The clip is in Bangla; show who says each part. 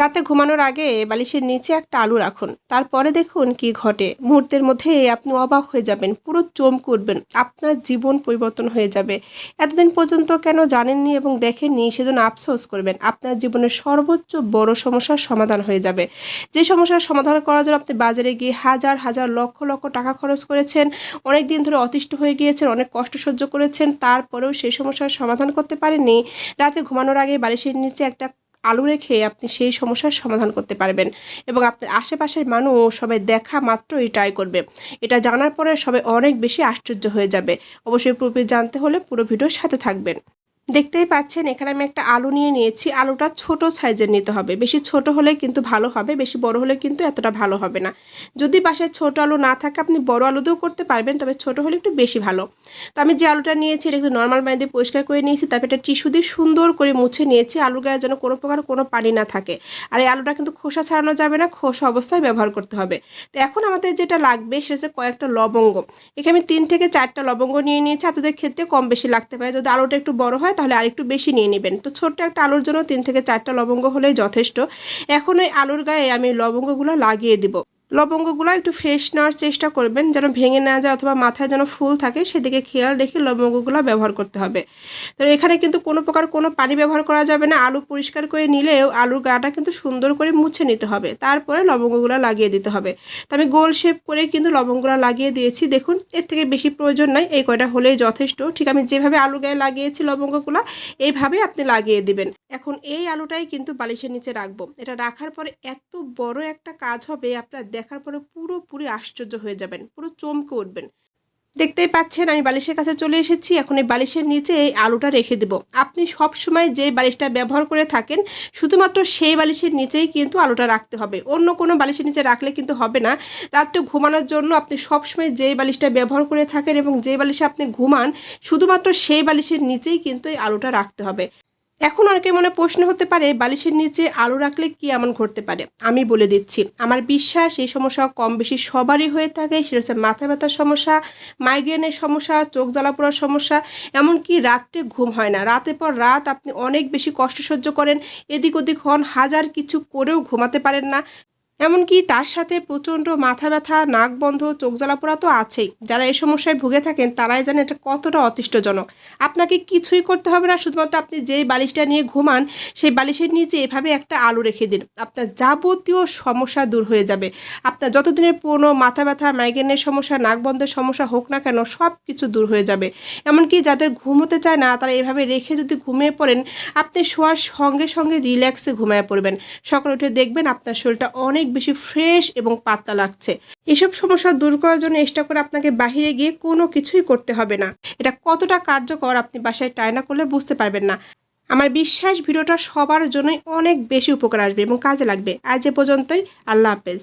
Speaker 1: রাতে ঘুমানোর আগে বালিশের নিচে একটা আলু রাখুন। তারপরে দেখুন কি ঘটে। মুহূর্তের মধ্যে আপনি অবাক হয়ে যাবেন, পুরো চমকে উঠবেন। আপনার জীবন পরিবর্তন হয়ে যাবে। এতদিন পর্যন্ত কেন জানেননি এবং দেখেননি, সেজন্য আফসোস করবেন। আপনার জীবনের সর্বোচ্চ বড় সমস্যার সমাধান হয়ে যাবে। যে সমস্যার সমাধান করার জন্য আপনি বাজারে গিয়ে হাজার হাজার, লক্ষ লক্ষ টাকা খরচ করেছেন, অনেক দিন ধরে অতিষ্ঠ হয়ে গিয়েছেন, অনেক কষ্ট সহ্য করেছেন, তারপরেও সেই সমস্যার সমাধান করতে পারেননি। রাতে ঘুমানোর আগে বালিশের নিচে একটা আলু রেখে আপনি সেই সমস্যার সমাধান করতে পারবেন। এবং আপনার আশেপাশের মানুষ সবাই দেখা মাত্রই ট্রাই করবে। এটা জানার পরে সবাই অনেক বেশি আশ্চর্য হয়ে যাবে। অবশ্যই পুরোপুরি জানতে হলে পুরো ভিডিওর সাথে থাকবেন। দেখতেই পাচ্ছেন, এখানে আমি একটা আলু নিয়ে নিয়েছি। আলুটা ছোট সাইজের নিতে হবে। বেশি ছোট হলে কিন্তু ভালো হবে, বেশি বড় হলে কিন্তু এতটা ভালো হবে না। যদি বাসায় ছোট আলু না থাকে, আপনি বড় আলু দিয়েও করতে পারবেন, তবে ছোট হলে একটু বেশি ভালো। তো আমি যে আলুটা নিয়েছি, এটা একটু নর্মাল পানি দিয়ে পরিষ্কার করে নিয়েছি, তারপর এটা টিস্যু দিয়ে সুন্দর করে মুছে নিয়েছি। আলুর গায়ে যেন কোনো প্রকার কোনো পানি না থাকে। আর এই আলুটা কিন্তু খোসা ছাড়ানো যাবে না, খোসা অবস্থায় ব্যবহার করতে হবে। তো এখন আমাদের যেটা লাগবে, সেটা হচ্ছে কয়েকটা লবঙ্গ। এখানে আমি তিন থেকে চারটা লবঙ্গ নিয়ে নিয়েছি, আপনাদের ক্ষেত্রে কম বেশি লাগতে পারে। যদি আলুটা একটু বড় হয় তাহলে আরেকটু বেশি নিয়ে নেবেন। তো ছোট্ট একটা আলুর জন্য তিন থেকে চারটা লবঙ্গ হলেই যথেষ্ট। এখন ওই আলুর গায়ে আমি লবঙ্গগুলো লাগিয়ে দিব। লবঙ্গগুলো একটু ফ্রেশ নেওয়ার চেষ্টা করবেন, যেন ভেঙে না যায় অথবা মাথায় যেন ফুল থাকে, সেদিকে খেয়াল রেখে লবঙ্গগুলো ব্যবহার করতে হবে। তো এখানে কিন্তু কোনো প্রকার কোনো পানি ব্যবহার করা যাবে না, আলু পরিষ্কার করে নিলেও আলুর গাটা কিন্তু সুন্দর করে মুছে নিতে হবে, তারপরে লবঙ্গগুলো লাগিয়ে দিতে হবে। তো আমি গোল শেপ করে কিন্তু লবঙ্গগুলো লাগিয়ে দিয়েছি, দেখুন, এর থেকে বেশি প্রয়োজন নয় এই কয়টা হলেই যথেষ্ট। ঠিক আমি যেভাবে আলু গায়ে লাগিয়েছি লবঙ্গগুলো, এইভাবে আপনি লাগিয়ে দিবেন। এখন এই আলুটাই কিন্তু বালিশের নিচে রাখব। এটা রাখার পরে এত বড় একটা কাজ হবে, আপনার দেখার পরে পুরোপুরি আশ্চর্য হয়ে যাবেন, পুরো চমকে উঠবেন। দেখতেই পাচ্ছেন, আমি বালিশের কাছে চলে এসেছি, এখন এই বালিশের নিচে এই আলুটা রেখে দেব। আপনি সব সময় যে বালিশটা ব্যবহার করে থাকেন, শুধুমাত্র সেই বালিশের নিচেই কিন্তু আলুটা রাখতে হবে। অন্য কোনো বালিশের নিচে রাখলে কিন্তু হবে না। রাত্রে ঘুমানোর জন্য আপনি সব সময় যেই বালিশটা ব্যবহার করে থাকেন এবং যে বালিশে আপনি ঘুমান, শুধুমাত্র সেই বালিশের নিচেই কিন্তু এই আলুটা রাখতে হবে। এখন অনেকে মনে প্রশ্ন হতে পারে, বালিশের নিচে আলো রাখলে কি এমন ঘটতে পারে? আমি বলে দিচ্ছি, আমার বিশ্বাস এই সমস্যা কম বেশি সবারই হয়ে থাকে। সেটা হচ্ছে মাথা ব্যথার সমস্যা মাইগ্রেনের সমস্যা, চোখ জ্বালা পড়ার সমস্যা, এমনকি রাত্রে ঘুম হয় না। রাতের পর রাত আপনি অনেক বেশি কষ্ট সহ্য করেন, এদিক ওদিক হন, হাজার কিছু করেও ঘুমাতে পারেন না। এমনকি তার সাথে প্রচণ্ড মাথা ব্যথা, নাক বন্ধ, চোখ জ্বালা পোড়া তো আছেই। যারা এই সমস্যায় ভুগে থাকেন, তারাই জানেন এটা কতটা অতিষ্ঠজনক। আপনাকে কিছুই করতে হবে না, শুধুমাত্র আপনি যেই বালিশটা নিয়ে ঘুমান, সেই বালিশের নিচে এভাবে একটা আলু রেখে দিন। আপনার যাবতীয় সমস্যা দূর হয়ে যাবে। আপনার যতদিনের পুরনো মাথা ব্যথা মাইগ্রেনের সমস্যা, নাক বন্ধের সমস্যা হোক না কেন সব কিছু দূর হয়ে যাবে। এমনকি যাদের ঘুমোতে চায় না, তারা এভাবে রেখে যদি ঘুমিয়ে পড়েন, আপনি শোয়ার সঙ্গে সঙ্গে রিল্যাক্সে ঘুমিয়ে পড়বেন। সকালে উঠে দেখবেন আপনার শরীরটা অনেক বেশি ফ্রেশ এবং পাতলা লাগছে। এসব সমস্যা দূর করার জন্য এক্সট্রা করে আপনাকে বাহিরে গিয়ে কোনো কিছুই করতে হবে না। এটা কতটা কার্যকর আপনি বাসায় ট্রাই না করলে বুঝতে পারবেন না। আমার বিশ্বাস ভিডিওটা সবার জন্যই অনেক বেশি উপকার আসবে এবং কাজে লাগবে। আজ এ পর্যন্তই। আল্লাহ হাফেজ।